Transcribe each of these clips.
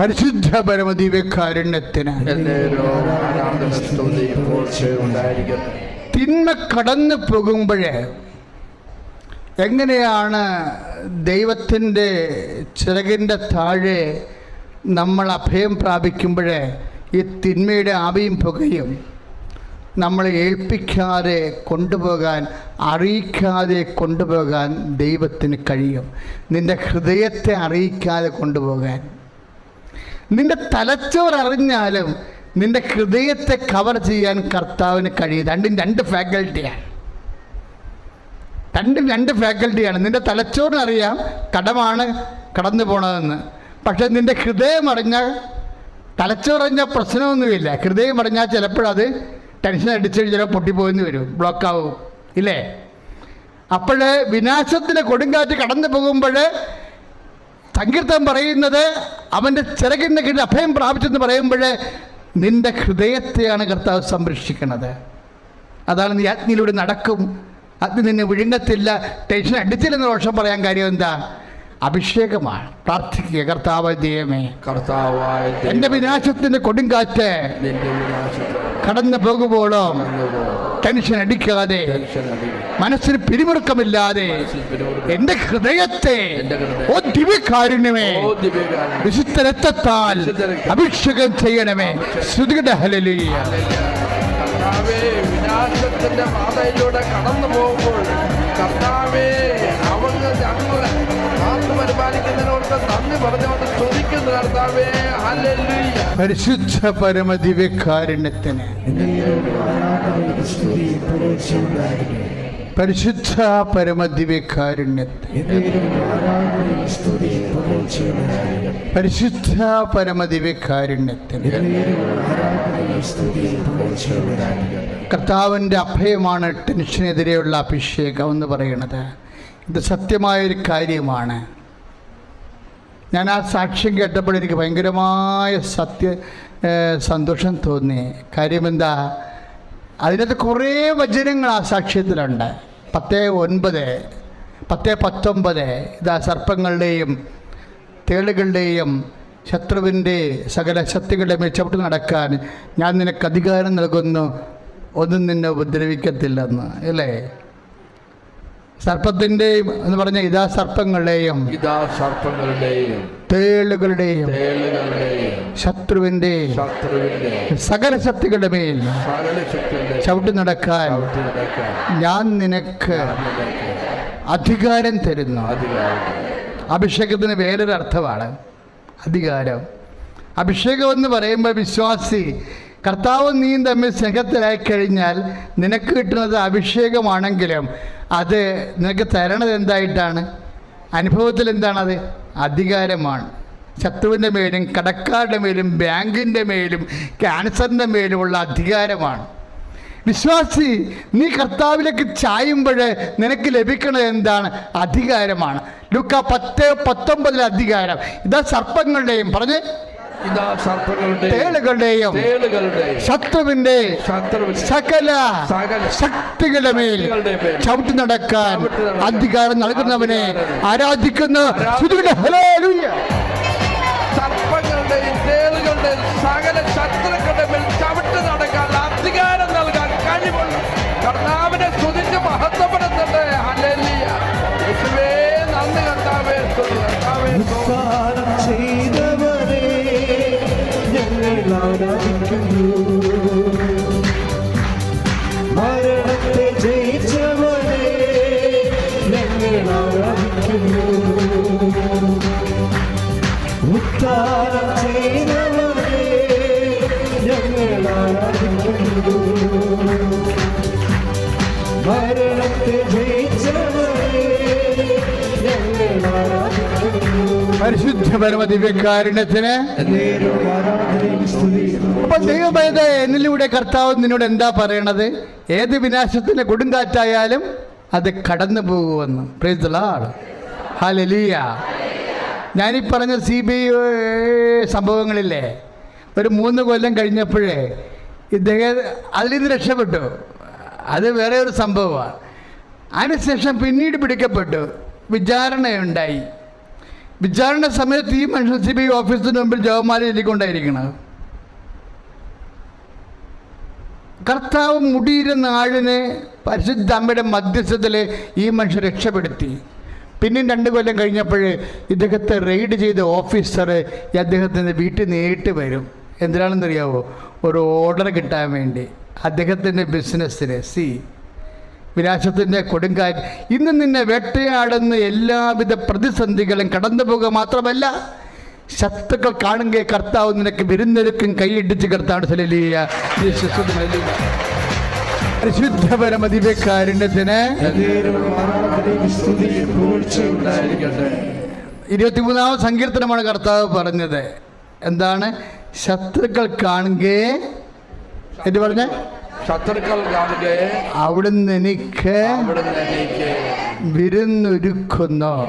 പരിശുദ്ധ പരമദിവ്യകാരുണ്യത്തിന് തിന്മ കടന്നു പോകുമ്പോഴേ എങ്ങനെയാണ് ദൈവത്തിന്റെ ചിറകിന്റെ താഴെ നമ്മൾ അഭയം പ്രാപിക്കുമ്പോഴേ ഈ തിന്മയുടെ ആവിയും പുകയും നമ്മളെ ഏൽപ്പിക്കാതെ കൊണ്ടുപോകാൻ അറിയിക്കാതെ കൊണ്ടുപോകാൻ ദൈവത്തിന് കഴിയും. നിന്റെ ഹൃദയത്തെ അറിയിക്കാതെ കൊണ്ടുപോകാൻ. നിന്റെ തലച്ചോർ അറിഞ്ഞാലും നിന്റെ ഹൃദയത്തെ കവർ ചെയ്യാൻ കർത്താവിന് കഴിയും. രണ്ടും രണ്ട് ഫാക്കൽറ്റിയാണ് രണ്ടും രണ്ട് ഫാക്കൽറ്റിയാണ് നിന്റെ തലച്ചോറിനറിയാം കടമാണ് കടന്നു പോണതെന്ന്. പക്ഷെ നിന്റെ ഹൃദയം അറിഞ്ഞാൽ തലച്ചോറിഞ്ഞ പ്രശ്നമൊന്നുമില്ല. ഹൃദയം അറിഞ്ഞാൽ ചിലപ്പോഴത് ടെൻഷൻ അടിച്ച് ചിലപ്പോൾ പൊട്ടിപ്പോയെന്ന് വരും. ബ്ലോക്കാവും ഇല്ലേ? അപ്പോൾ വിനാശത്തിന്റെ കൊടുങ്കാറ്റ് കടന്നു പോകുമ്പോൾ സങ്കീർത്തം പറയുന്നത് അവന്റെ ചിറകിന്റെ കീഴിൽ അഭയം പ്രാപിച്ചെന്ന് പറയുമ്പോൾ നിന്റെ ഹൃദയത്തെയാണ് കർത്താവ് സംരക്ഷിക്കുന്നത്. അതാണ് നീ അഗ്നിയിലൂടെ നടക്കും. അഗ്നി നിന്നെ വിഴുങ്ങത്തില്ല. ടെൻഷൻ അടിച്ചില്ലെന്ന് ദോഷം പറയാൻ കാര്യം എന്താ? അഭിഷേകമാണ്. പ്രാർത്ഥിക്കുക കർത്താവ് ദൈവമേ. കർത്താവായ എന്റെ വിനാശത്തിന്റെ കൊടുങ്കാറ്റ് കടന്നു പോകുമ്പോഴും ടെൻഷൻ അടിക്കാതെ മനസ്സിന് പിരിമുറുക്കമില്ലാതെ എന്റെ ഹൃദയത്തെ ഓ ദിവ്യകാരുണ്യമേ വിശുദ്ധ രക്തത്താൽ അഭിഷേകം ചെയ്യണമേ. ശ്രുതിയുടെ കർത്താവേ വിനാശത്തിന്റെ പാതയിലൂടെ കടന്നു പോകുമ്പോൾ കർത്താവേ പരിപാലിക്കുന്നതിനോട് പരിശുദ്ധ പരമ പരിശുദ്ധ പരമ പരിശുദ്ധ പരമ കർത്താവിന്റെ അഭയമാണ് ടെൻഷനെതിരെയുള്ള അഭിഷേകം എന്ന് പറയുന്നത്. ഇത് സത്യമായൊരു കാര്യമാണ്. ഞാൻ ആ സാക്ഷ്യം കേട്ടപ്പോൾ എനിക്ക് ഭയങ്കരമായ സത്യ സന്തോഷം തോന്നി. കാര്യമെന്താ? അതിനകത്ത് കുറേ വചനങ്ങൾ ആ സാക്ഷ്യത്തിലുണ്ട്. പത്ത് ഒൻപത് പത്ത് പത്തൊമ്പത് ഇതാ സർപ്പങ്ങളുടെയും തേളുകളുടെയും ശത്രുവിന്റെ സകല ശക്തികളുടെ മേൽ ചവിട്ട് നടക്കാൻ ഞാൻ നിനക്ക് അധികാരം നൽകുന്നു. ഒന്നും നിന്നെ ഉപദ്രവിക്കത്തില്ലെന്ന്. അല്ലേ? സർപ്പത്തിന്റെയും എന്ന് പറഞ്ഞ ഇതാ സർപ്പങ്ങളുടെയും ഇതാ സർപ്പങ്ങളുടെയും തേളുകളുടെയും ശത്രുവിന്റെയും ശത്രുവിന്റെ സകല ശക്തികളുടെ മേൽ ചവിട്ടി നടക്കാൻ ഞാൻ നിനക്ക് അധികാരം തരുന്നു. അഭിഷേകത്തിന് വേറൊരു അർത്ഥമാണ് അധികാരം. അഭിഷേകം എന്ന് പറയുമ്പോൾ വിശ്വാസി കർത്താവും നീ തമ്മിൽ സ്നേഹത്തിലായി കഴിഞ്ഞാൽ നിനക്ക് കിട്ടുന്നത് അഭിഷേകമാണെങ്കിലും അത് നിനക്ക് തരണത് എന്തായിട്ടാണ്? അനുഭവത്തിൽ എന്താണത്? അധികാരമാണ്. ശത്രുവിന്റെ മേലും കടക്കാരുടെ മേലും ബാങ്കിന്റെ മേലും ക്യാൻസറിന്റെ മേലുമുള്ള അധികാരമാണ്. വിശ്വാസി നീ കർത്താവിലേക്ക് ചായുമ്പോൾ നിനക്ക് ലഭിക്കുന്നത് എന്താണ്? അധികാരമാണ്. ലുക്ക പത്ത് പത്തൊമ്പതിലെ അധികാരം. ഇതാ സർപ്പങ്ങളുടെയും പറഞ്ഞ്. ഇതാ തേളുകളുടെയും ശത്രുവിന്റെ സകല ശക്തികളുടെ മേൽ ചവിട്ടി നടക്കാൻ അധികാരം നൽകുന്നവനെ ആരാധിക്കുന്ന. ആരാധിക്കുന്ന. ഞങ്ങൾ ആരാധിക്കുന്നു മരണത്തെ പരിശുദ്ധ പരമ ദിവ്യകാരുണ്യത്തിന് നേരും ആരാധനയും സ്തുതിയും അപ്പൊ ദൈവമേത എന്നിലൂടെ കർത്താവ് നിന്നോട് എന്താ പറയണത്? ഏത് വിനാശത്തിന്റെ കൊടുങ്കാറ്റായാലും അത് കടന്നു പോകുമെന്ന്. പ്രീതലാണ് ഹലലിയ ഞാനീ പറഞ്ഞ സി ബി സംഭവങ്ങളില്ലേ? ഒരു മൂന്ന് കൊല്ലം കഴിഞ്ഞപ്പോഴേ ഇദ്ദേഹം അതിൽ നിന്ന് രക്ഷപ്പെട്ടു. അത് വേറെ ഒരു സംഭവമാണ്. അതിനുശേഷം പിന്നീട് പിടിക്കപ്പെട്ടു. വിചാരണയുണ്ടായി. വിചാരണ സമയത്ത് ഈ മനുഷ്യൻ സി ബി ഐ ഓഫീസിന് മുമ്പിൽ ജവമാല ചൊല്ലിക്കൊണ്ടായിരിക്കണം കർത്താവ് മുടിയിരുന്ന ആളിനെ പരിശുദ്ധ അമ്മയുടെ മധ്യസ്ഥത്തിൽ ഈ മനുഷ്യൻ രക്ഷപ്പെടുത്തി. പിന്നെയും രണ്ട് കൊല്ലം കഴിഞ്ഞപ്പോൾ ഇദ്ദേഹത്തെ റെയ്ഡ് ചെയ്ത ഓഫീസർ അദ്ദേഹത്തിന്റെ വീട്ടിൽ നേരിട്ട് വരും. എന്തിനാണെന്നറിയാവോ? ഒരു ഓർഡർ കിട്ടാൻ വേണ്ടി. അദ്ദേഹത്തിന്റെ ബിസിനസ്സിന്. സി. വിനാശത്തിന്റെ കൊടുങ്കാറ്റ്. ഇന്ന് നിന്നെ വേട്ടയാടുന്ന എല്ലാവിധ പ്രതിസന്ധികളും കടന്നു പോകുക മാത്രമല്ല ശത്രുക്കൾ കാണുക കർത്താവ് നിനക്ക് വിരുന്നൊരുക്കും കൈയിടിച്ച് കർത്താവ് സലലിയ ഉണ്ടായിരിക്കട്ടെ ഇരുപത്തിമൂന്നാമത് സങ്കീർത്തനമാണ് കർത്താവ് പറഞ്ഞത്. എന്താണ്? ശത്രുക്കൾ കാണുകയെ എന്ന് പറഞ്ഞ? ശത്രുക്കൾ കാണുക അവിടുന്ന് എനിക്ക് അവിടുന്ന് എനിക്ക് വിരുന്നൊരുക്കുന്നു.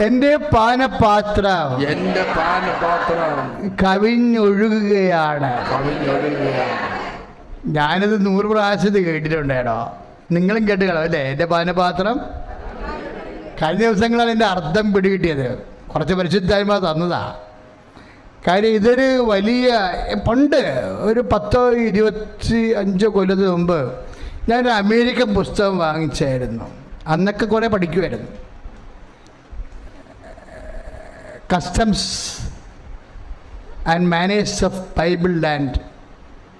എന്റെ പാനപാത്രം എന്റെ പാനപാത്രം കവിഞ്ഞൊഴുകുകയാണ്. കവിഞ്ഞൊഴുകുകയാണ്. ഞാനിത് നൂറ് പ്രാവശ്യത്തിൽ കേട്ടിട്ടുണ്ടേടോ. നിങ്ങളും കേട്ടുകളോ അല്ലേ? എന്റെ പാനപാത്രം? കഴിഞ്ഞ ദിവസങ്ങളാണ് എന്റെ അർത്ഥം പിടികിട്ടിയത്. കുറച്ച് പരിശുദ്ധായ്മ തന്നതാ. കാര്യം ഇതൊരു വലിയ പണ്ട് ഒരു പത്തോ ഇരുപത്തി അഞ്ചോ കൊല്ലത്തിന് മുമ്പ് ഞാനൊരു അമേരിക്കൻ പുസ്തകം വാങ്ങിച്ചായിരുന്നു. അന്നൊക്കെ കുറേ പഠിക്കുമായിരുന്നു customs and manage of Bible land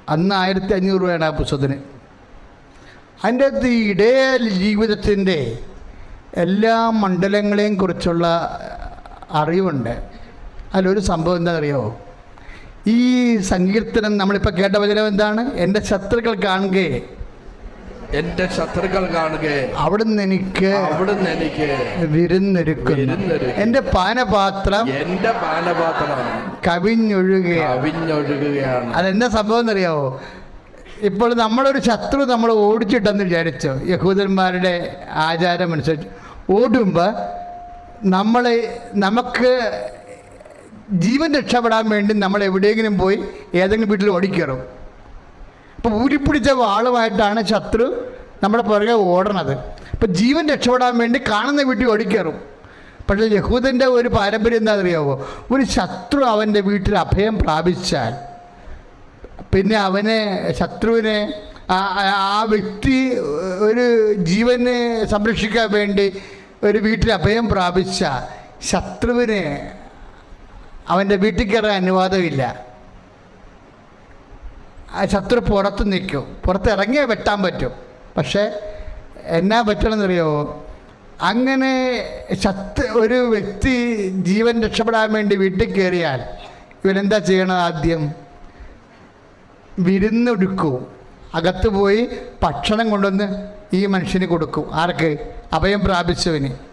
അന്ന് ആയിരത്തി അഞ്ഞൂറ് രൂപയാണ് ആ പുസ്തകത്തിന്. അതിന്റെ അകത്ത് ഈ ഇടയ ജീവിതത്തിന്റെ എല്ലാ മണ്ഡലങ്ങളെയും കുറിച്ചുള്ള അറിവുണ്ട്. അതിലൊരു സംഭവം എന്താ അറിയോ ഈ സങ്കീർത്തനം നമ്മളിപ്പോൾ കേട്ട വചനം എന്താണ്? എന്റെ ശത്രുക്കൾ കാണുകയെ എന്റെ ശത്രുക്കൾ കാണുക. അവിടുന്ന് എനിക്ക് അവിടുന്ന് എനിക്ക് വിരുന്നൊരുക്കുന്നു. എന്റെ പാനപാത്രം എന്റെ പാനപാത്രം കവിഞ്ഞൊഴുക കവിഞ്ഞൊഴുകുകയാണ് അതെന്താ സംഭവം എന്നറിയാവോ ഇപ്പോൾ നമ്മളൊരു ശത്രു നമ്മൾ ഓടിച്ചിട്ടെന്ന് വിചാരിച്ചു? യഹൂദന്മാരുടെ ആചാരം അനുസരിച്ച് ഓടുമ്പോൾ നമ്മൾ നമുക്ക് ജീവൻ രക്ഷപ്പെടാൻ വേണ്ടി നമ്മൾ എവിടെയെങ്കിലും പോയി ഏതെങ്കിലും വീട്ടിൽ ഓടിക്കയറും. അപ്പോൾ ഊരിപ്പിടിച്ച വാളുമായിട്ടാണ് ശത്രു നമ്മുടെ പുറകെ ഓടണത്. അപ്പോൾ ജീവൻ രക്ഷപ്പെടാൻ വേണ്ടി കാണുന്ന വീട്ടിൽ ഓടിക്കയറും. പക്ഷേ യഹൂദന്റെ ഒരു പാരമ്പര്യം എന്താ അറിയാവോ ഒരു ശത്രു അവന്റെ വീട്ടിൽ അഭയം പ്രാപിച്ചാൽ പിന്നെ അവനെ ശത്രുവിനെ ആ വ്യക്തി ഒരു ജീവനെ സംരക്ഷിക്കാൻ വേണ്ടി ഒരു വീട്ടിൽ അഭയം പ്രാപിച്ച ശത്രുവിന് അവന്റെ വീട്ടിൽ കയറാൻ അനുവാദമില്ല. ആ ശത്രു പുറത്ത് നിൽക്കും. പുറത്ത് ഇറങ്ങിയേ വെട്ടാൻ പറ്റും. പക്ഷേ എന്നാ പറ്റണമെന്നറിയോ? അങ്ങനെ ശത്രു ഒരു വ്യക്തി ജീവൻ രക്ഷപ്പെടാൻ വേണ്ടി വീട്ടിൽ കയറിയാൽ ഇവനെന്താ ചെയ്യണത് ആദ്യം? വിരുന്നൊടുക്കും അകത്ത് പോയി ഭക്ഷണം കൊണ്ടുവന്ന് ഈ മനുഷ്യന് കൊടുക്കും. ആർക്ക്? അഭയം പ്രാപിച്ചവന്.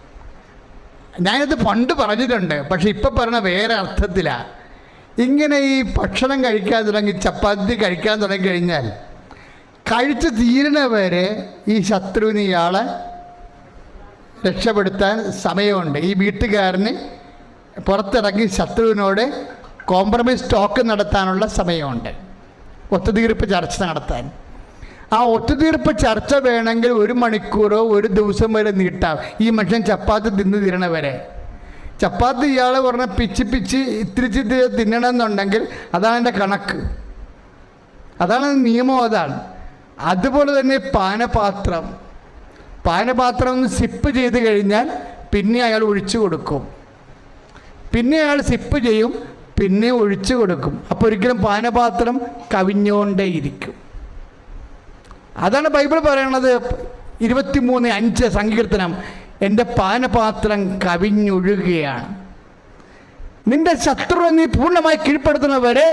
ഞാനിത് പണ്ട് പറഞ്ഞിട്ടുണ്ട് പക്ഷെ ഇപ്പം പറഞ്ഞ വേറെ അർത്ഥത്തിലാണ് ഇങ്ങനെ ഈ ഭക്ഷണം കഴിക്കാൻ തുടങ്ങി ചപ്പാത്തി കഴിക്കാൻ തുടങ്ങി കഴിഞ്ഞാൽ കഴിച്ച് തീരണ വരെ ഈ ശത്രുവിന് ഇയാളെ രക്ഷപ്പെടുത്താൻ സമയമുണ്ട്. ഈ വീട്ടുകാരന് പുറത്തിറങ്ങി ശത്രുവിനോട് കോംപ്രമൈസ് ടോക്ക് നടത്താനുള്ള സമയമുണ്ട്. ഒത്തുതീർപ്പ് ചർച്ച നടത്താൻ. ആ ഒത്തുതീർപ്പ് ചർച്ച വേണമെങ്കിൽ ഒരു മണിക്കൂറോ ഒരു ദിവസം വരെ നീട്ടാം. ഈ മനുഷ്യൻ ചപ്പാത്തി തിന്ന് തീരണ വരെ ചപ്പാത്തി ഇയാൾ പറഞ്ഞ പിച്ച് പിച്ച് ഇത്തിരിച്ച് ഇത്തിരി തിന്നണമെന്നുണ്ടെങ്കിൽ അതാണ് എന്റെ കണക്ക്. അതാണ് നിയമം അതാണ്. അതുപോലെ തന്നെ പാനപാത്രം. പാനപാത്രം ഒന്ന് സിപ്പ് ചെയ്ത് കഴിഞ്ഞാൽ പിന്നെ അയാൾ ഒഴിച്ചു കൊടുക്കും. പിന്നെ അയാൾ സിപ്പ് ചെയ്യും പിന്നെ ഒഴിച്ചു കൊടുക്കും. അപ്പോൾ ഒരിക്കലും പാനപാത്രം കവിഞ്ഞുകൊണ്ടേയിരിക്കും അതാണ് ബൈബിൾ പറയണത്. ഇരുപത്തിമൂന്ന് അഞ്ച് സങ്കീർത്തനം. എന്റെ പാനപാത്രം കവിഞ്ഞൊഴുകുകയാണ്. നിന്റെ ശത്രു നീ പൂർണമായി കീഴ്പ്പെടുത്തുന്നവരെ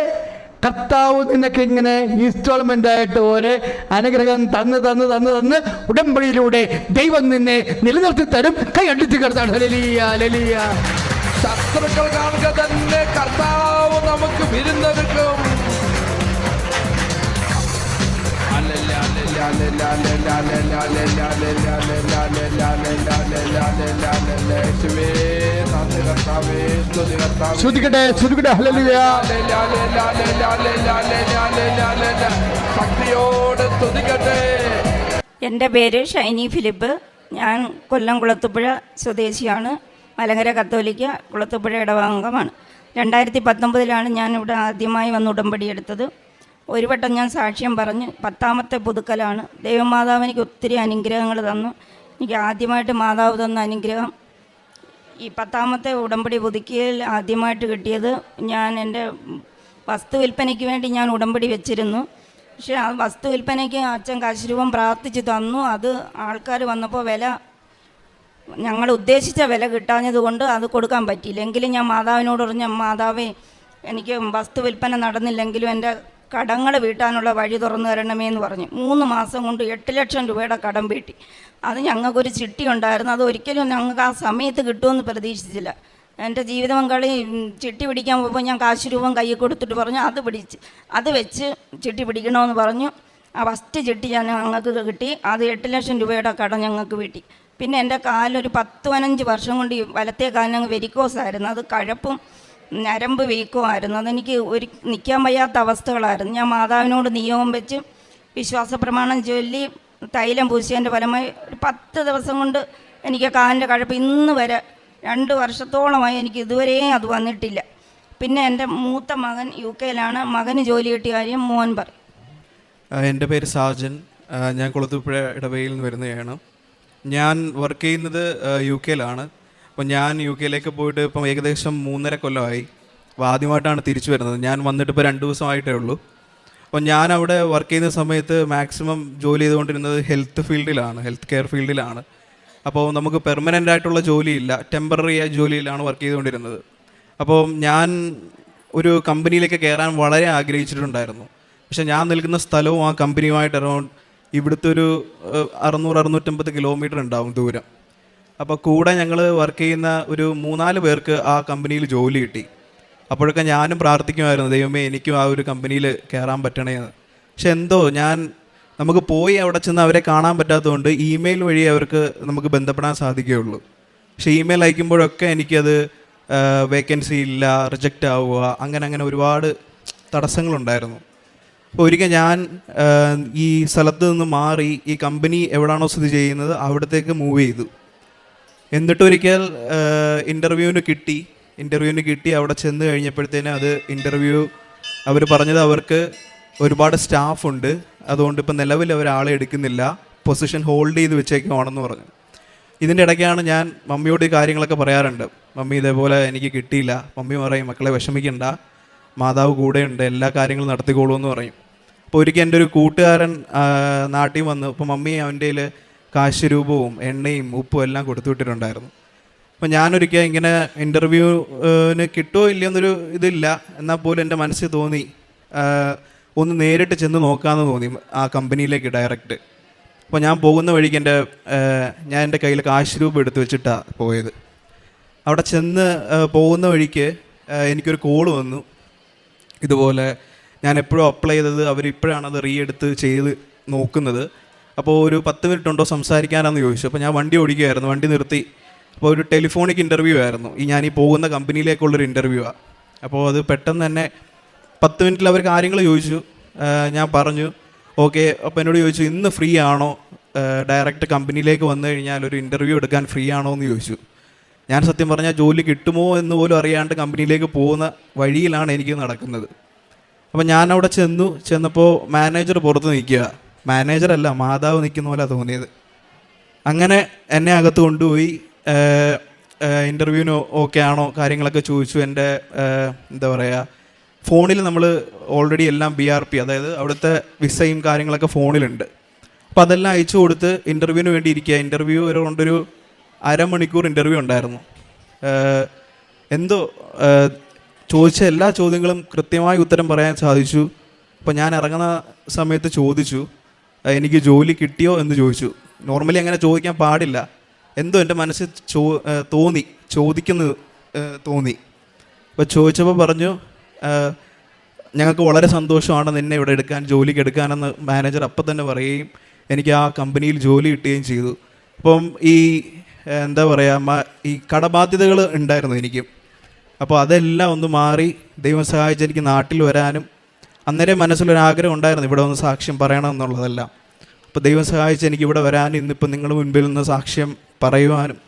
കർത്താവ് നിനക്ക് ഇങ്ങനെ ഇൻസ്റ്റാൾമെന്റ് ആയിട്ട് ഓരോ അനുഗ്രഹം തന്ന് തന്ന് തന്ന് തന്ന് ഉടമ്പടിയിലൂടെ ദൈവം നിന്നെ നിലനിർത്തി തരും. കൈ അടിച്ചു കിടത്താണ് ശത്രുക്കൾ കാണുക തന്നെ കർത്താവ് നമുക്ക് വിരുന്നൊരുക്കും. ശ്രുതിക്കട്ടെ ശ്രുതിക്കട്ടെ അല്ലല്ല. ശക്തിയോടെ സ്തുതിക്കട്ടെ. എന്റെ പേര് ഷൈനി ഫിലിപ്പ്. ഞാൻ കൊല്ലം കുളത്തുപുഴ സ്വദേശിയാണ്. മലങ്കര കത്തോലിക്ക കുളത്തുപുഴ ഇടവാംഗമാണ്. രണ്ടായിരത്തി പത്തൊമ്പതിലാണ് ഞാൻ ഇവിടെ ആദ്യമായി വന്ന് ഉടമ്പടി എടുത്തത്. ഒരു വട്ടം ഞാൻ സാക്ഷ്യം പറഞ്ഞ് പത്താമത്തെ പുതുക്കലാണ്. ദൈവമാതാവ് എനിക്ക് ഒത്തിരി അനുഗ്രഹങ്ങൾ തന്നു. എനിക്ക് ആദ്യമായിട്ട് മാതാവ് തന്ന അനുഗ്രഹം ഈ പത്താമത്തെ ഉടമ്പടി പുതുക്കിയതിൽ ആദ്യമായിട്ട് കിട്ടിയത് ഞാൻ എന്റെ വസ്തു വിൽപ്പനയ്ക്ക് വേണ്ടി ഞാൻ ഉടമ്പടി വെച്ചിരുന്നു. പക്ഷേ ആ വസ്തു വിൽപ്പനയ്ക്ക് അച്ഛൻ കാശുരൂപം പ്രാർത്ഥിച്ച് തന്നു. അത് ആൾക്കാർ വന്നപ്പോൾ വില ഞങ്ങൾ ഉദ്ദേശിച്ച വില കിട്ടാഞ്ഞതുകൊണ്ട് അത് കൊടുക്കാൻ പറ്റിയില്ല. എങ്കിലും ഞാൻ മാതാവിനോട് പറഞ്ഞ മാതാവേ എനിക്ക് വസ്തു വിൽപ്പന നടന്നില്ലെങ്കിലും എന്റെ കടങ്ങൾ വീട്ടാനുള്ള വഴി തുറന്നു തരണമേ എന്ന് പറഞ്ഞു. മൂന്ന് മാസം കൊണ്ട് എട്ട് ലക്ഷം രൂപയുടെ കടം വീട്ടി. അത് ഞങ്ങൾക്കൊരു ചിട്ടി ഉണ്ടായിരുന്നു. അത് ഒരിക്കലും ഞങ്ങൾക്ക് ആ സമയത്ത് കിട്ടുമെന്ന് പ്രതീക്ഷിച്ചില്ല. എന്റെ ജീവിത പങ്കാളി ചിട്ടി പിടിക്കാൻ പോകുമ്പോൾ ഞാൻ കാശ് രൂപം കയ്യിൽ കൊടുത്തിട്ട് പറഞ്ഞു അത് പിടിച്ച് അത് വെച്ച് ചിട്ടി പിടിക്കണമെന്ന് പറഞ്ഞു. ആ ഫസ്റ്റ് ചിട്ടി ഞാൻ ഞങ്ങൾക്ക് കിട്ടി. അത് എട്ട് ലക്ഷം രൂപയുടെ കടം ഞങ്ങൾക്ക് വീട്ടി. പിന്നെ എന്റെ കാലൊരു പത്ത് പതിനഞ്ച് വർഷം കൊണ്ട് ഈ വലത്തെ വെരിക്കോസ് ആയിരുന്നു. അത് കഴപ്പും ഞരമ്പ് വീക്കമായിരുന്നു. അതെനിക്ക് ഒരു നിൽക്കാൻ വയ്യാത്ത അവസ്ഥകളായിരുന്നു. ഞാൻ മാതാവിനോട് നിയമം വെച്ച് വിശ്വാസ പ്രമാണം ചൊല്ലി തൈലം പൂശിയതിന്റെ ഫലമായി ഒരു പത്ത് ദിവസം കൊണ്ട് എനിക്ക് കാലിന്റെ കഴപ്പ് ഇന്ന് വരെ രണ്ട് വർഷത്തോളമായി എനിക്ക് ഇതുവരെയും അത് വന്നിട്ടില്ല. പിന്നെ എന്റെ മൂത്ത മകൻ യു കെയിലാണ്. മകന് ജോലി കിട്ടിയ കാര്യം മോൻ പറ എന്റെ പേര് സാജൻ. ഞാൻ കൊളുത്തുപ്പുഴ ഇടവയിൽ നിന്ന് വരുന്നതാണ്. ഞാൻ വർക്ക് ചെയ്യുന്നത് യു കെയിലാണ്. അപ്പോൾ ഞാൻ യു കെയിലേക്ക് പോയിട്ട് ഇപ്പം ഏകദേശം മൂന്നര കൊല്ലമായി. അപ്പോൾ ആദ്യമായിട്ടാണ് തിരിച്ചു വരുന്നത്. ഞാൻ വന്നിട്ട് ഇപ്പോൾ രണ്ട് ദിവസമായിട്ടേ ഉള്ളൂ. അപ്പോൾ ഞാൻ അവിടെ വർക്ക് ചെയ്യുന്ന സമയത്ത് മാക്സിമം ജോലി ചെയ്തുകൊണ്ടിരുന്നത് ഹെൽത്ത് ഫീൽഡിലാണ് ഹെൽത്ത് കെയർ ഫീൽഡിലാണ് അപ്പോൾ നമുക്ക് പെർമനന്റ് ആയിട്ടുള്ള ജോലിയില്ല ടെമ്പററി ആയ ജോലിയിലാണ് വർക്ക് ചെയ്തുകൊണ്ടിരുന്നത്. അപ്പോൾ ഞാൻ ഒരു കമ്പനിയിലേക്ക് കയറാൻ വളരെ ആഗ്രഹിച്ചിട്ടുണ്ടായിരുന്നു. പക്ഷേ ഞാൻ നിൽക്കുന്ന സ്ഥലവും ആ കമ്പനിയുമായിട്ട് അറൗണ്ട് ഇവിടുത്തെ ഒരു അറുന്നൂറ് അറുന്നൂറ്റമ്പത് കിലോമീറ്റർ ഉണ്ടാവും ദൂരം. അപ്പോൾ കൂടെ ഞങ്ങൾ വർക്ക് ചെയ്യുന്ന ഒരു മൂന്നാൽ പേർക്ക് ആ കമ്പനിയിൽ ജോലി കിട്ടി. അപ്പോഴൊക്കെ ഞാനും പ്രാർത്ഥിക്കുമായിരുന്നു ദൈവമേ എനിക്കും ആ ഒരു കമ്പനിയിൽ കയറാൻ പറ്റണേ എന്ന്. പക്ഷെ എന്തോ ഞാൻ നമുക്ക് പോയി അവിടെ ചെന്ന് അവരെ കാണാൻ പറ്റാത്തതുകൊണ്ട് ഇമെയിൽ വഴി അവർക്ക് നമുക്ക് ബന്ധപ്പെടാൻ സാധിക്കുകയുള്ളൂ. പക്ഷേ ഇമെയിൽ അയക്കുമ്പോഴൊക്കെ എനിക്കത് വേക്കൻസി ഇല്ല റിജക്റ്റ് ആവുക അങ്ങനെ അങ്ങനെ ഒരുപാട് തടസ്സങ്ങളുണ്ടായിരുന്നു. അപ്പോൾ ഒരിക്കൽ ഞാൻ ഈ സ്ഥലത്ത് നിന്ന് മാറി ഈ കമ്പനി എവിടാണോ സ്ഥിതി ചെയ്യുന്നത് അവിടത്തേക്ക് മൂവ് ചെയ്തു. എന്നിട്ട് ഒരിക്കൽ ഇന്റർവ്യൂവിന് കിട്ടി. ഇന്റർവ്യൂവിന് കിട്ടി. അവിടെ ചെന്ന് കഴിഞ്ഞപ്പോഴത്തേനും അത് ഇന്റർവ്യൂ അവർ പറഞ്ഞത് അവർക്ക് ഒരുപാട് സ്റ്റാഫ് ഉണ്ട്. അതുകൊണ്ട് ഇപ്പം നിലവിൽ അവർ ആളെ എടുക്കുന്നില്ല. പൊസിഷൻ ഹോൾഡ് ചെയ്ത് വെച്ചേക്കുവാണെന്ന് പറഞ്ഞു. ഇതിന്റെ ഇടയ്ക്കാണ് ഞാൻ മമ്മിയോട് ഈ കാര്യങ്ങളൊക്കെ പറയാറുണ്ട്. മമ്മി ഇതേപോലെ എനിക്ക് കിട്ടിയില്ല. മമ്മി പറയും മക്കളെ വിഷമിക്കണ്ട. മാതാവ് കൂടെയുണ്ട്. എല്ലാ കാര്യങ്ങളും നടത്തിക്കോളൂ എന്ന് പറയും. അപ്പോൾ ഒരിക്കൽ എന്റെ ഒരു കൂട്ടുകാരൻ നാട്ടിൽ വന്നു. അപ്പോൾ മമ്മി അവന്റെ കാശ് രൂപവും എണ്ണയും ഉപ്പും എല്ലാം കൊടുത്തു വിട്ടിട്ടുണ്ടായിരുന്നു അപ്പോൾ ഞാനൊരിക്കൽ ഇങ്ങനെ ഇന്റർവ്യൂവിന് കിട്ടുമോ ഇല്ലയോ എന്നൊരു ഇതില്ല. എന്നാൽ പോലും എന്റെ മനസ്സിൽ തോന്നി ഒന്ന് നേരിട്ട് ചെന്ന് നോക്കാമെന്ന് തോന്നി ആ കമ്പനിയിലേക്ക് ഡയറക്റ്റ് അപ്പോൾ ഞാൻ പോകുന്ന വഴിക്ക് എന്റെ ഞാൻ എന്റെ കയ്യിൽ കാശ് രൂപ എടുത്ത് വെച്ചിട്ടാണ് പോയത്. അവിടെ ചെന്ന് പോകുന്ന വഴിക്ക് എനിക്കൊരു കോൾ വന്നു. ഇതുപോലെ ഞാൻ എപ്പോഴും അപ്ലൈ ചെയ്തത് അവരിപ്പോഴാണത് റീ എടുത്ത് ചെയ്ത് നോക്കുന്നത്. അപ്പോൾ ഒരു പത്ത് മിനിറ്റ് ഉണ്ടോ സംസാരിക്കാനാന്ന് ചോദിച്ചു. അപ്പോൾ ഞാൻ വണ്ടി ഓടിക്കുകയായിരുന്നു വണ്ടി നിർത്തി. അപ്പോൾ ഒരു ടെലിഫോണിക് ഇന്റർവ്യൂ ആയിരുന്നു. ഈ ഞാൻ ഈ പോകുന്ന കമ്പനിയിലേക്കുള്ളൊരു ഇന്റർവ്യൂ ആണ് അപ്പോൾ അത് പെട്ടെന്ന് തന്നെ പത്ത് മിനിറ്റിൽ അവർ കാര്യങ്ങൾ ചോദിച്ചു. ഞാൻ പറഞ്ഞു ഓക്കെ അപ്പോൾ എന്നോട് ചോദിച്ചു ഇന്ന് ഫ്രീ ആണോ? ഡയറക്റ്റ് കമ്പനിയിലേക്ക് വന്നു കഴിഞ്ഞാൽ ഒരു ഇന്റർവ്യൂ എടുക്കാൻ ഫ്രീ ആണോ എന്ന് ചോദിച്ചു. ഞാൻ സത്യം പറഞ്ഞാൽ ജോലി കിട്ടുമോ എന്ന് പോലും അറിയാണ്ട് കമ്പനിയിലേക്ക് പോകുന്ന വഴിയിലാണ് എനിക്ക് നടക്കുന്നത്. അപ്പോൾ ഞാൻ അവിടെ ചെന്നു ചെന്നപ്പോൾ മാനേജർ പുറത്ത് നിൽക്കുക. മാനേജറല്ല മാതാവ് നിൽക്കുന്ന പോലെ തോന്നിയത്. അങ്ങനെ എന്നെ അകത്ത് കൊണ്ടുപോയി ഇന്റർവ്യൂവിന് ഓക്കെ ആണോ കാര്യങ്ങളൊക്കെ ചോദിച്ചു. എന്റെ എന്താ പറയുക ഫോണിൽ നമ്മൾ ഓൾറെഡി എല്ലാം ബി ആർ പി അതായത് അവിടുത്തെ വിസയും കാര്യങ്ങളൊക്കെ ഫോണിലുണ്ട് അപ്പോൾ അതെല്ലാം അയച്ചു കൊടുത്ത് ഇന്റർവ്യൂവിന് വേണ്ടി ഇരിക്കുക. ഇന്റർവ്യൂ ഒരു കൊണ്ടൊരു അരമണിക്കൂർ ഇന്റർവ്യൂ ഉണ്ടായിരുന്നു. എന്തോ ചോദിച്ച എല്ലാ ചോദ്യങ്ങളും കൃത്യമായി ഉത്തരം പറയാൻ സാധിച്ചു. അപ്പോൾ ഞാൻ ഇറങ്ങുന്ന സമയത്ത് ചോദിച്ചു. "ഏഹ്, എനിക്ക് ജോലി കിട്ടിയോ എന്ന് ചോദിച്ചു. നോർമലി അങ്ങനെ ചോദിക്കാൻ പാടില്ല. എന്തോ എന്റെ മനസ്സിൽ ചോ തോന്നി ചോദിക്കുന്നത് തോന്നി. അപ്പോൾ ചോദിച്ചപ്പോൾ പറഞ്ഞു "ഏഹ്, ഞങ്ങൾക്ക് വളരെ സന്തോഷമാണ് നിന്നെ ഇവിടെ എടുക്കാൻ ജോലിക്ക് എടുക്കാനെന്ന് മാനേജർ അപ്പം തന്നെ പറയുകയും എനിക്ക് ആ കമ്പനിയിൽ ജോലി കിട്ടുകയും ചെയ്തു. അപ്പം ഈ എന്താ പറയുക ഈ കടബാധ്യതകൾ ഉണ്ടായിരുന്നു എനിക്ക്. അപ്പോൾ അതെല്ലാം ഒന്ന് മാറി ദൈവം സഹായിച്ച് എനിക്ക് നാട്ടിൽ വരാനും അന്നേരം മനസ്സിലൊരാഗ്രഹം ഉണ്ടായിരുന്നു ഇവിടെ ഒന്ന് സാക്ഷ്യം പറയണം എന്നുള്ളതെല്ലാം അപ്പോൾ ദൈവം സഹായിച്ച് എനിക്ക് ഇവിടെ വരാനും ഇന്നിപ്പോൾ നിങ്ങളുടെ മുൻപിൽ നിന്ന് സാക്ഷ്യം പറയുവാനും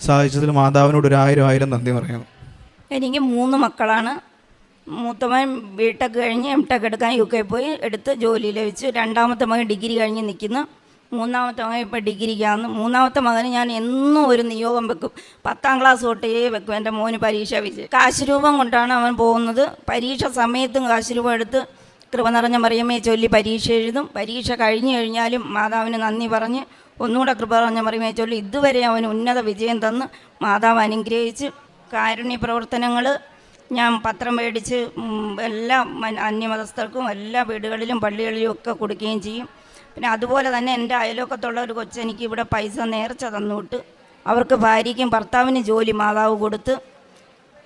സഹായിച്ചതിൽ മാതാവിനോട് ഒരു ആയിരം ആയിരം നന്ദി പറയുന്നു. എനിക്ക് മൂന്ന് മക്കളാണ്. മൂത്തമൻ ബിടെക് കഴിഞ്ഞ് എം ടെക് എടുക്കാൻ യു കെ പോയി. എടുത്ത് ജോലിയിൽ വെച്ച് രണ്ടാമത്തെ മകൻ ഡിഗ്രി കഴിഞ്ഞ് നിൽക്കുന്നു മൂന്നാമത്തെ മകൻ ഇപ്പോൾ ഡിഗ്രിക്കാന്ന് മൂന്നാമത്തെ മകന് ഞാൻ എന്നും ഒരു നിയോഗം വെക്കും. പത്താം ക്ലാസ് തൊട്ടേ വെക്കും. എന്റെ മോന് പരീക്ഷ വിജയം കാശ് രൂപം കൊണ്ടാണ് അവൻ പോകുന്നത്. പരീക്ഷ സമയത്തും കാശ് രൂപം എടുത്ത് കൃപ നിറഞ്ഞ മറിയമ്മയെ ചൊല്ലി പരീക്ഷ എഴുതും. പരീക്ഷ കഴിഞ്ഞു കഴിഞ്ഞാലും മാതാവിന് നന്ദി പറഞ്ഞ് ഒന്നുകൂടെ കൃപ നിറഞ്ഞ മറിയമ്മയെ ചൊല്ലി. ഇതുവരെ അവന് ഉന്നത വിജയം തന്ന് മാതാവ് അനുഗ്രഹിച്ച് കാരുണ്യ പ്രവർത്തനങ്ങൾ ഞാൻ പത്രം മേടിച്ച് എല്ലാ അന്യമതസ്ഥർക്കും എല്ലാ വീടുകളിലും പള്ളികളിലും ഒക്കെ കൊടുക്കുകയും ചെയ്യും. പിന്നെ അതുപോലെ തന്നെ എന്റെ അയലോക്കത്തുള്ള ഒരു കൊച്ചെനിക്ക് ഇവിടെ പൈസ നേർച്ച തന്നുവിട്ട് അവർക്ക് ഭാര്യയ്ക്കും ഭർത്താവിനും ജോലി മാതാവ് കൊടുത്ത്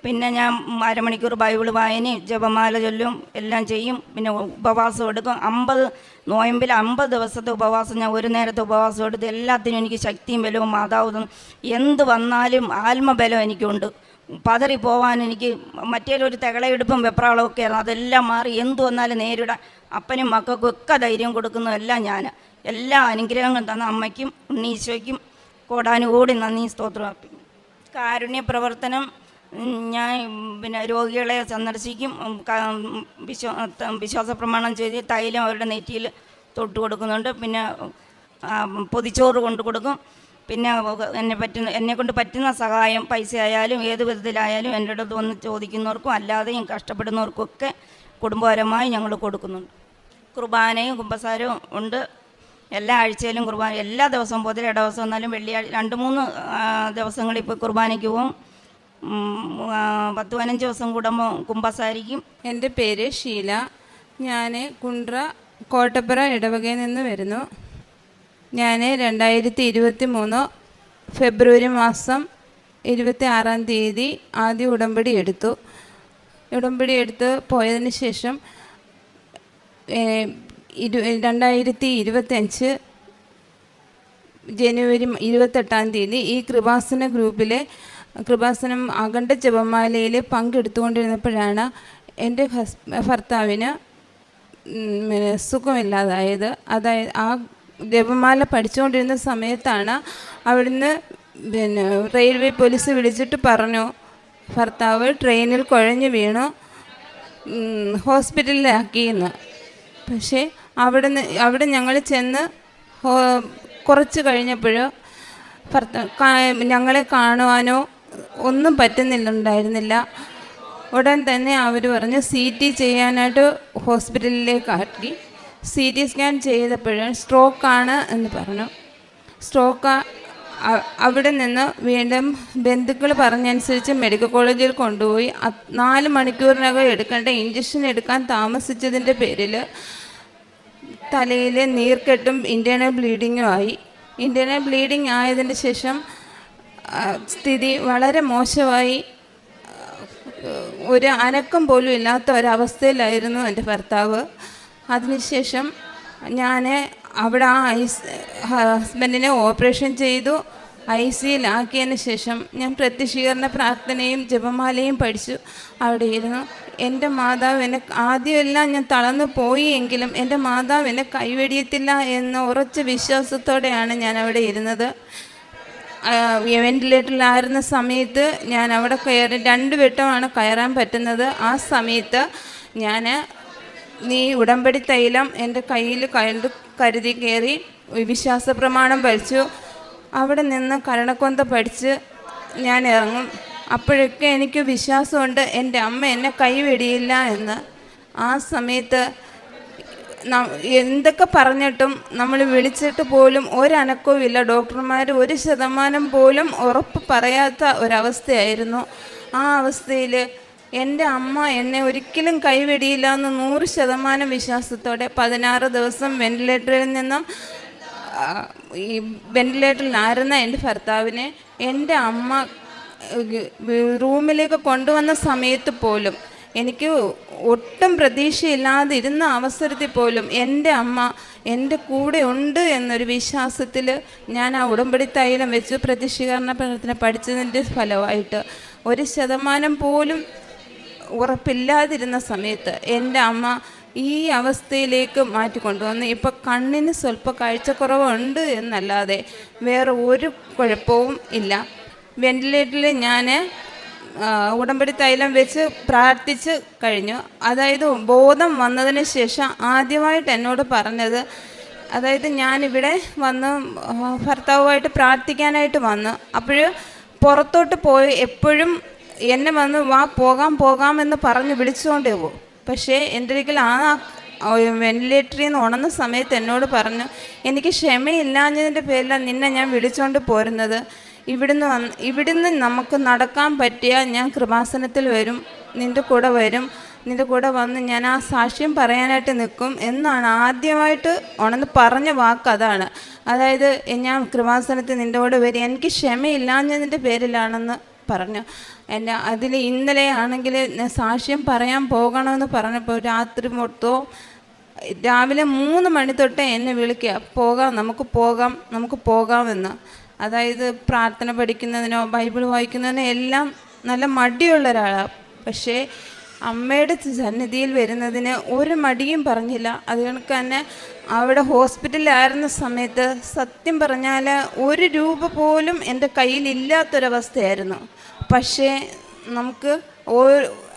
പിന്നെ ഞാൻ അരമണിക്കൂർ ബൈബിൾ വായനയും ജപമാല ചൊല്ലും എല്ലാം ചെയ്യും. പിന്നെ ഉപവാസം എടുക്കും. അമ്പത് നോയമ്പിൽ അമ്പത് ദിവസത്തെ ഉപവാസം ഞാൻ ഒരു നേരത്തെ ഉപവാസം എടുത്ത് എല്ലാത്തിനും എനിക്ക് ശക്തിയും ബലവും മാതാവ്. എന്ത് വന്നാലും ആത്മബലം എനിക്കുണ്ട്. പതറി പോവാൻ എനിക്ക് മറ്റേലൊരു തെകളയെടുപ്പും വെപ്രാളവും ഒക്കെ ആയിരുന്നു. അതെല്ലാം മാറി എന്ത് വന്നാലും നേരിടാൻ അപ്പനും മക്കൾക്കും ഒക്കെ ധൈര്യം കൊടുക്കുന്നതെല്ലാം ഞാൻ. എല്ലാ അനുഗ്രഹങ്ങളും തന്ന അമ്മയ്ക്കും ഉണ്ണീശോയ്ക്കും. കോടാനുകൂടി നന്ദി സ്തോത്രം കാരുണ്യ പ്രവർത്തനം ഞാൻ പിന്നെ രോഗികളെ സന്ദർശിക്കും. വിശ്വാസ വിശ്വാസ പ്രമാണം ചെയ്ത് തൈലം അവരുടെ നെറ്റിയിൽ തൊട്ട് കൊടുക്കുന്നുണ്ട്. പിന്നെ പൊതിച്ചോറ് കൊണ്ട് കൊടുക്കും. പിന്നെ എന്നെ പറ്റുന്ന എന്നെ കൊണ്ട് പറ്റുന്ന സഹായം പൈസ ആയാലും ഏത് വിധത്തിലായാലും എന്റെ അടുത്ത് വന്ന് ചോദിക്കുന്നവർക്കും അല്ലാതെയും കഷ്ടപ്പെടുന്നവർക്കും ഒക്കെ കുടുംബപരമായി ഞങ്ങൾ കൊടുക്കുന്നുണ്ട്. കുർബാനയും കുമ്പസാരവും ഉണ്ട്. എല്ലാ ആഴ്ചയിലും കുർബാന എല്ലാ ദിവസവും പൊതുവെ ഇടവസം വന്നാലും വെള്ളിയാഴ്ച രണ്ട് മൂന്ന് ദിവസങ്ങളിൽ ഇപ്പോൾ കുർബാനയ്ക്ക് ആ, പത്ത് പതിനഞ്ച് ദിവസം കൂടുമ്പോൾ കുമ്പസാരിക്കും. എന്റെ പേര് ഷീല. ഞാൻ കുണ്ട്ര കോട്ടപ്പുറ ഇടവകയിൽ നിന്ന് വരുന്നു. ഞാൻ രണ്ടായിരത്തി ഇരുപത്തി മൂന്ന് ഫെബ്രുവരി മാസം ഇരുപത്തി ആറാം തീയതി ആദ്യ ഉടമ്പടി എടുത്തു. ഉടമ്പടി എടുത്ത് പോയതിന് ശേഷം ഇരു രണ്ടായിരത്തി ഇരുപത്തഞ്ച് ജനുവരി ഇരുപത്തെട്ടാം തീയതി ഈ കൃപാസന ഗ്രൂപ്പിലെ കൃപാസനം അഖണ്ഡ ജപമാലയിൽ പങ്കെടുത്തുകൊണ്ടിരുന്നപ്പോഴാണ് എന്റെ ഹസ് ഭർത്താവിന് സുഖമില്ലാതായത് അതായത് ആ ജപമാല പഠിച്ചുകൊണ്ടിരുന്ന സമയത്താണ് അവിടുന്ന് പിന്നെ റെയിൽവേ പോലീസ് വിളിച്ചിട്ട് പറഞ്ഞു ഭർത്താവ് ട്രെയിനിൽ കുഴഞ്ഞു വീണു ഹോസ്പിറ്റലിലാക്കിയെന്ന്. പക്ഷേ അവിടെ നിന്ന് അവിടെ ഞങ്ങൾ ചെന്ന് കുറച്ച് കഴിഞ്ഞപ്പോൾ ഭർത്താവ് ഞങ്ങളെ കാണുവാനോ ഒന്നും പറ്റുന്നില്ലുണ്ടായിരുന്നില്ല. ഉടൻ തന്നെ അവർ പറഞ്ഞു സി ടി ചെയ്യാനായിട്ട് ഹോസ്പിറ്റലിലേക്ക് ആക്കി സി ടി സ്കാൻ ചെയ്തപ്പോൾ സ്ട്രോക്കാണ് എന്ന് പറഞ്ഞു. സ്ട്രോക്ക് അവിടെ നിന്ന് വീണ്ടും ബന്ധുക്കൾ പറഞ്ഞനുസരിച്ച് മെഡിക്കൽ കോളേജിൽ കൊണ്ടുപോയി. നാല് മണിക്കൂറിനകം എടുക്കേണ്ട ഇഞ്ചക്ഷൻ എടുക്കാൻ താമസിച്ചതിന്റെ പേരിൽ തലയിൽ നീർക്കെട്ടും ഇന്റേണൽ ബ്ലീഡിങ്ങും ആയി. ഇന്റേണൽ ബ്ലീഡിങ് ആയതിന് ശേഷം സ്ഥിതി വളരെ മോശമായി. ഒരു അനക്കം പോലും ഇല്ലാത്ത ഒരവസ്ഥയിലായിരുന്നു എന്റെ ഭർത്താവ്. അതിനുശേഷം ഞാൻ അവിടെ ആ ഐസ് ഹസ്ബൻഡിനെ ഓപ്പറേഷൻ ചെയ്തു. ഐ സിയിലാക്കിയതിന് ശേഷം ഞാൻ പ്രത്യക്ഷീകരണ പ്രാർത്ഥനയും ജപമാലയും പഠിച്ചു അവിടെ ഇരുന്നു. എന്റെ മാതാവ് എന്നെ ആദ്യമെല്ലാം ഞാൻ തളർന്നു പോയി എങ്കിലും എന്റെ മാതാവ് എന്നെ കൈവെടിയത്തില്ല എന്ന ഉറച്ച വിശ്വാസത്തോടെയാണ് ഞാൻ അവിടെ ഇരുന്നത്. വെന്റിലേറ്ററിലായിരുന്ന സമയത്ത് ഞാൻ അവിടെ കയറി രണ്ട് വട്ടമാണ് കയറാൻ പറ്റുന്നത്. ആ സമയത്ത് ഞാൻ നീ ഉടമ്പടി തൈലം എന്റെ കയ്യിൽ കണ്ട് കരുതി കയറി വിശ്വാസ പ്രമാണം പഠിച്ചു അവിടെ നിന്ന് കരണക്കൊന്ത പഠിച്ച് ഞാൻ ഇറങ്ങും. അപ്പോഴൊക്കെ എനിക്ക് വിശ്വാസമുണ്ട് എന്റെ അമ്മ എന്നെ കൈവെടിയില്ല എന്ന്. ആ സമയത്ത് എന്തൊക്കെ പറഞ്ഞിട്ടും നമ്മൾ വിളിച്ചിട്ട് പോലും ഒരനക്കവും ഇല്ല. ഡോക്ടർമാർ ഒരു ശതമാനം പോലും ഉറപ്പ് പറയാത്ത ഒരവസ്ഥയായിരുന്നു. ആ അവസ്ഥയിൽ എന്റെ അമ്മ എന്നെ ഒരിക്കലും കൈവെടിയില്ല എന്ന് നൂറ് ശതമാനം വിശ്വാസത്തോടെ പതിനാറ് ദിവസം വെന്റിലേറ്ററിൽ നിന്നും ഈ വെന്റിലേറ്ററിലായിരുന്ന എന്റെ ഭർത്താവിനെ എന്റെ അമ്മ റൂമിലേക്ക് കൊണ്ടുവന്ന സമയത്ത് പോലും എനിക്ക് ഒട്ടും പ്രതീക്ഷയില്ലാതെ ഇരുന്ന അവസരത്തിൽ പോലും എന്റെ അമ്മ എന്റെ കൂടെ ഉണ്ട് എന്നൊരു വിശ്വാസത്തിൽ ഞാൻ ആ ഉടമ്പടി തൈലം വെച്ച് പ്രതിഷ്ഠീകരണ പ്രവർത്തന പഠിച്ചതിന്റെ ഫലമായിട്ട് ഒരു ശതമാനം പോലും ഉറപ്പില്ലാതിരുന്ന സമയത്ത് എന്റെ അമ്മ ഈ അവസ്ഥയിലേക്ക് മാറ്റിക്കൊണ്ടുവന്ന് ഇപ്പോൾ കണ്ണിന് സ്വല്പ കാഴ്ചക്കുറവുണ്ട് എന്നല്ലാതെ വേറെ ഒരു കുഴപ്പവും ഇല്ല. വെന്റിലേറ്ററിൽ ഞാൻ ഉടമ്പടി തൈലം വെച്ച് പ്രാർത്ഥിച്ച് കഴിഞ്ഞു. അതായത് ബോധം വന്നതിന് ശേഷം ആദ്യമായിട്ട് എന്നോട് പറഞ്ഞത് അതായത് ഞാനിവിടെ വന്ന് ഭർത്താവുമായിട്ട് പ്രാർത്ഥിക്കാനായിട്ട് വന്നു. അപ്പോൾ പുറത്തോട്ട് പോയി എപ്പോഴും എന്നെ വന്ന് വാ പോകാം പോകാം എന്ന് പറഞ്ഞ് വിളിച്ചുകൊണ്ടേ പോകും പക്ഷേ എന്റെ ഒരിക്കൽ ആ വെന്റിലേറ്ററിൽ നിന്ന് ഉണർന്ന സമയത്ത് എന്നോട് പറഞ്ഞു എനിക്ക് ക്ഷമയില്ലാഞ്ഞതിന്റെ പേരിലാണ് നിന്നെ ഞാൻ വിളിച്ചുകൊണ്ട് പോരുന്നത്. ഇവിടുന്ന് വന്ന് ഇവിടുന്ന് നമുക്ക് നടക്കാൻ പറ്റിയ ഞാൻ കൃപാസനത്തിൽ വരും നിന്റെ കൂടെ വരും നിന്റെ കൂടെ വന്ന് ഞാൻ ആ സാക്ഷ്യം പറയാനായിട്ട് നിൽക്കും എന്നാണ് ആദ്യമായിട്ട് ഉണർന്ന് പറഞ്ഞ വാക്ക് അതാണ്. അതായത് ഞാൻ കൃപാസനത്തിൽ നിന്റെ കൂടെ വരും എനിക്ക് ക്ഷമയില്ലാഞ്ഞതിന്റെ പേരിലാണെന്ന് പറഞ്ഞു. എന്നെ അതിൽ ഇന്നലെ ആണെങ്കിൽ സാക്ഷ്യം പറയാൻ പോകണമെന്ന് പറഞ്ഞപ്പോൾ രാത്രി മൊത്തവും രാവിലെ മൂന്ന് മണി തൊട്ടേ എന്നെ വിളിക്കുക പോകാം നമുക്ക് പോകാം നമുക്ക് പോകാമെന്ന്. അതായത് പ്രാർത്ഥന പഠിക്കുന്നതിനോ ബൈബിൾ വായിക്കുന്നതിനോ എല്ലാം നല്ല മടിയുള്ള ഒരാളാണ് പക്ഷേ അമ്മയുടെ സന്നിധിയിൽ വരുന്നതിന് ഒരു മടിയും പറഞ്ഞില്ല. അതുകൊണ്ട് തന്നെ അവിടെ ഹോസ്പിറ്റലിലായിരുന്ന സമയത്ത് സത്യം പറഞ്ഞാൽ ഒരു രൂപ പോലും എന്റെ കയ്യിലില്ലാത്തൊരവസ്ഥയായിരുന്നു. പക്ഷേ നമുക്ക് ഓ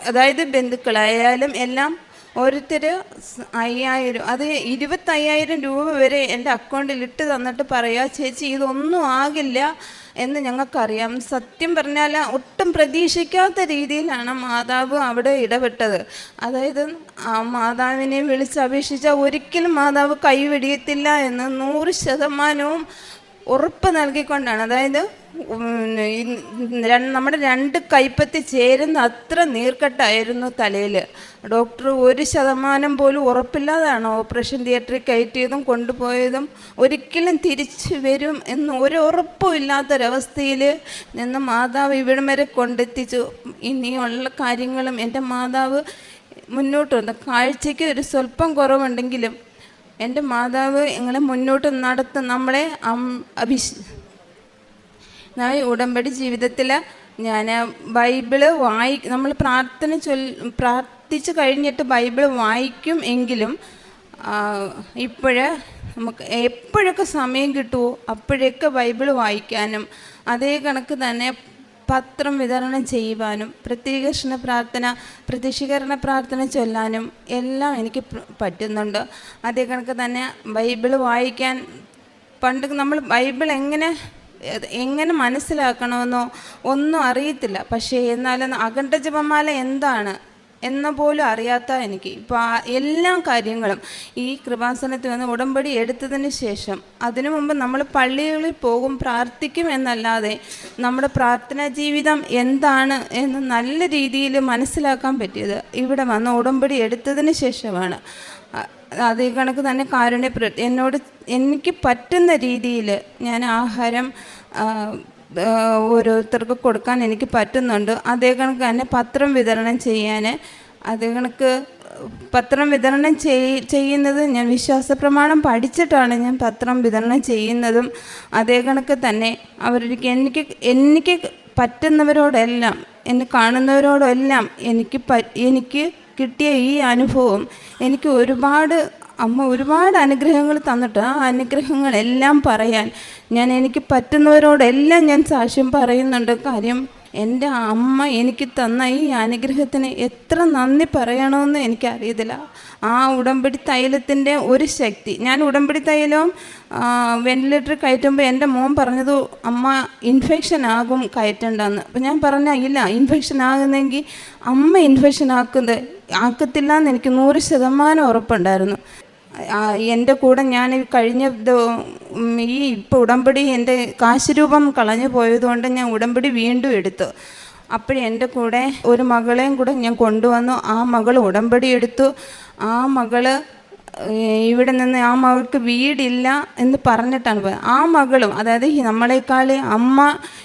അതായത് ബന്ധുക്കളായാലും എല്ലാം ഓരോരുത്തർ അയ്യായിരം അത് ഇരുപത്തയ്യായിരം രൂപ വരെ എന്റെ അക്കൗണ്ടിൽ ഇട്ട് തന്നിട്ട് പറയുക ചേച്ചി ഇതൊന്നും ആകില്ല എന്ന് ഞങ്ങൾക്കറിയാം. സത്യം പറഞ്ഞാൽ ഒട്ടും പ്രതീക്ഷിക്കാത്ത രീതിയിലാണ് മാതാവ് അവിടെ ഇടപെട്ടത്. അതായത് ആ മാതാവിനെ വിളിച്ച് അപേക്ഷിച്ചാൽ ഒരിക്കലും മാതാവ് കൈവെടിയത്തില്ല എന്ന് നൂറ് ശതമാനവും ഉറപ്പ് നൽകിക്കൊണ്ടാണ്. അതായത് നമ്മുടെ രണ്ട് കൈപ്പത്തി ചേരുന്ന അത്ര നീർക്കെട്ടായിരുന്നു തലയിൽ ഡോക്ടർ ഒരു ശതമാനം പോലും ഉറപ്പില്ലാതാണ് ഓപ്പറേഷൻ തിയേറ്ററിൽ കയറ്റിയതും കൊണ്ടുപോയതും ഒരിക്കലും തിരിച്ചു വരും എന്ന് ഒരു ഉറപ്പും ഇല്ലാത്തൊരവസ്ഥയിൽ നിന്ന് മാതാവ് ഇവിടം വരെ കൊണ്ടെത്തിച്ചു. ഇനിയുള്ള കാര്യങ്ങളും എന്റെ മാതാവ് മുന്നോട്ട് വന്നു. കാഴ്ചയ്ക്ക് ഒരു സ്വല്പം കുറവുണ്ടെങ്കിലും എന്റെ മാതാവ് ഞങ്ങളെ മുന്നോട്ട് നടത്തും. നമ്മളെ അഭിഷ് ഞാൻ ഉടമ്പടി ജീവിതത്തിൽ ഞാൻ ബൈബിൾ വായി നമ്മൾ പ്രാർത്ഥന ചൊൽ പ്രാർത്ഥിച്ച് കഴിഞ്ഞിട്ട് ബൈബിൾ വായിക്കും എങ്കിലും ഇപ്പോഴ് നമുക്ക് എപ്പോഴൊക്കെ സമയം കിട്ടുമോ അപ്പോഴൊക്കെ ബൈബിൾ വായിക്കാനും അതേ കണക്ക് തന്നെ പത്രം വിതരണം ചെയ്യുവാനും പ്രത്യേകീകരണ പ്രാർത്ഥന പ്രതിഷീകരണ പ്രാർത്ഥന ചൊല്ലാനും എല്ലാം എനിക്ക് പറ്റുന്നുണ്ട്. അതേ കണക്ക് തന്നെ ബൈബിൾ വായിക്കാൻ പണ്ട് നമ്മൾ ബൈബിൾ എങ്ങനെ എങ്ങനെ മനസ്സിലാക്കണമെന്നോ ഒന്നും അറിയത്തില്ല. പക്ഷേ എന്നാലും അഖണ്ഡ ജപമാല എന്താണ് എന്ന പോലും അറിയാത്ത എനിക്ക്. ഇപ്പോൾ എല്ലാ കാര്യങ്ങളും ഈ കൃപാസനത്തിൽ നിന്ന് ഉടമ്പടി എടുത്തതിന് ശേഷം അതിനു മുമ്പ് നമ്മൾ പള്ളികളിൽ പോകും പ്രാർത്ഥിക്കും എന്നല്ലാതെ നമ്മുടെ പ്രാർത്ഥനാ ജീവിതം എന്താണ് എന്ന് നല്ല രീതിയിൽ മനസ്സിലാക്കാൻ പറ്റിയത് ഇവിടെ വന്ന് ഉടമ്പടി എടുത്തതിന് ശേഷമാണ്. അതേ കണക്ക് തന്നെ കാരുണ്യ എന്നോട് എനിക്ക് പറ്റുന്ന രീതിയിൽ ഞാൻ ആഹാരം ഓരോരുത്തർക്ക് കൊടുക്കാൻ എനിക്ക് പറ്റുന്നുണ്ട്. അതേ കണക്ക് തന്നെ പത്രം വിതരണം ചെയ്യാൻ അതേ കണക്ക് പത്രം വിതരണം ചെയ് ചെയ്യുന്നത് ഞാൻ വിശ്വാസ പ്രമാണം പഠിച്ചിട്ടാണ് ഞാൻ പത്രം വിതരണം ചെയ്യുന്നതും. അതേ കണക്ക് തന്നെ അവർക്ക് എനിക്ക് എനിക്ക് പറ്റുന്നവരോടെല്ലാം എന്നെ കാണുന്നവരോടെല്ലാം എനിക്ക് എനിക്ക് കിട്ടിയ ഈ അനുഭവം എനിക്ക് ഒരുപാട് അമ്മ ഒരുപാട് അനുഗ്രഹങ്ങൾ തന്നിട്ട് ആ അനുഗ്രഹങ്ങളെല്ലാം പറയാൻ ഞാൻ എനിക്ക് പറ്റുന്നവരോടെല്ലാം ഞാൻ സാക്ഷ്യം പറയുന്നുണ്ട്. കാര്യം എന്റെ അമ്മ എനിക്ക് തന്ന ഈ അനുഗ്രഹത്തിന് എത്ര നന്ദി പറയണമെന്ന് എനിക്കറിയത്തില്ല. ആ ഉടമ്പടി തൈലത്തിന്റെ ഒരു ശക്തി. ഞാൻ ഉടമ്പടി തൈലവും വെന്റിലേറ്റർ കയറ്റുമ്പോൾ എന്റെ മോൻ പറഞ്ഞത് അമ്മ ഇൻഫെക്ഷൻ ആകും കയറ്റണ്ടെന്ന്. അപ്പം ഞാൻ പറഞ്ഞ ഇല്ല ഇൻഫെക്ഷൻ ആകുന്നെങ്കിൽ അമ്മ ഇൻഫെക്ഷൻ ആക്കുന്നത് ആക്കത്തില്ല എന്ന് എനിക്ക് നൂറ് ശതമാനം ഉറപ്പുണ്ടായിരുന്നു. എന്റെ കൂടെ ഞാൻ കഴിഞ്ഞ ഈ ഇപ്പം ഉടമ്പടി എന്റെ കാശുരൂപം കളഞ്ഞു പോയതുകൊണ്ട് ഞാൻ ഉടമ്പടി വീണ്ടും എടുത്തു. അപ്പോഴും എന്റെ കൂടെ ഒരു മകളെയും കൂടെ ഞാൻ കൊണ്ടുവന്നു. ആ മകൾ ഉടമ്പടി എടുത്തു. ആ മകൾ ഇവിടെ നിന്ന് ആ മകൾക്ക് വീടില്ല എന്ന് പറഞ്ഞിട്ടാണ് പോയത്. ആ മകളും അതായത് നമ്മളെക്കാൾ അമ്മ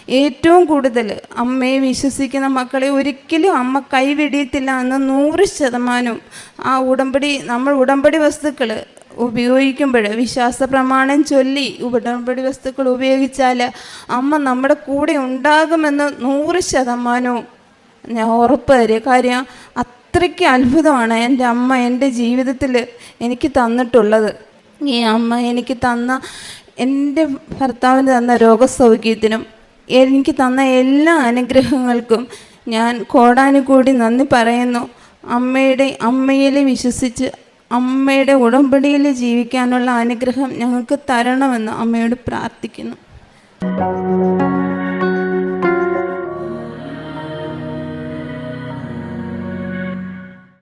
ഏറ്റവും കൂടുതൽ അമ്മയെ വിശ്വസിക്കുന്ന മക്കളെ ഒരിക്കലും അമ്മ കൈവെടിയത്തില്ല എന്ന് നൂറ് ശതമാനവും ആ ഉടമ്പടി നമ്മൾ ഉടമ്പടി വസ്തുക്കൾ ഉപയോഗിക്കുമ്പോൾ വിശ്വാസ പ്രമാണം ചൊല്ലി ഉടമ്പടി വസ്തുക്കൾ ഉപയോഗിച്ചാൽ അമ്മ നമ്മുടെ കൂടെ ഉണ്ടാകുമെന്ന് നൂറ് ശതമാനവും ഞാൻ ഉറപ്പ് തരിക. കാര്യം അത്രയ്ക്ക് അത്ഭുതമാണ് എന്റെ അമ്മ എന്റെ ജീവിതത്തിൽ എനിക്ക് തന്നിട്ടുള്ളത്. ഈ അമ്മ എനിക്ക് തന്ന എന്റെ ഭർത്താവിന് തന്ന രോഗസൗഖ്യത്തിനും എനിക്ക് തന്ന എല്ലാ അനുഗ്രഹങ്ങൾക്കും ഞാൻ കോടാനുകൂടി നന്ദി പറയുന്നു. അമ്മയുടെ അമ്മയിൽ വിശ്വസിച്ച് അമ്മയുടെ ഉടമ്പടിയിൽ ജീവിക്കാനുള്ള അനുഗ്രഹം ഞങ്ങൾക്ക് തരണമെന്ന് അമ്മയോട് പ്രാർത്ഥിക്കുന്നു.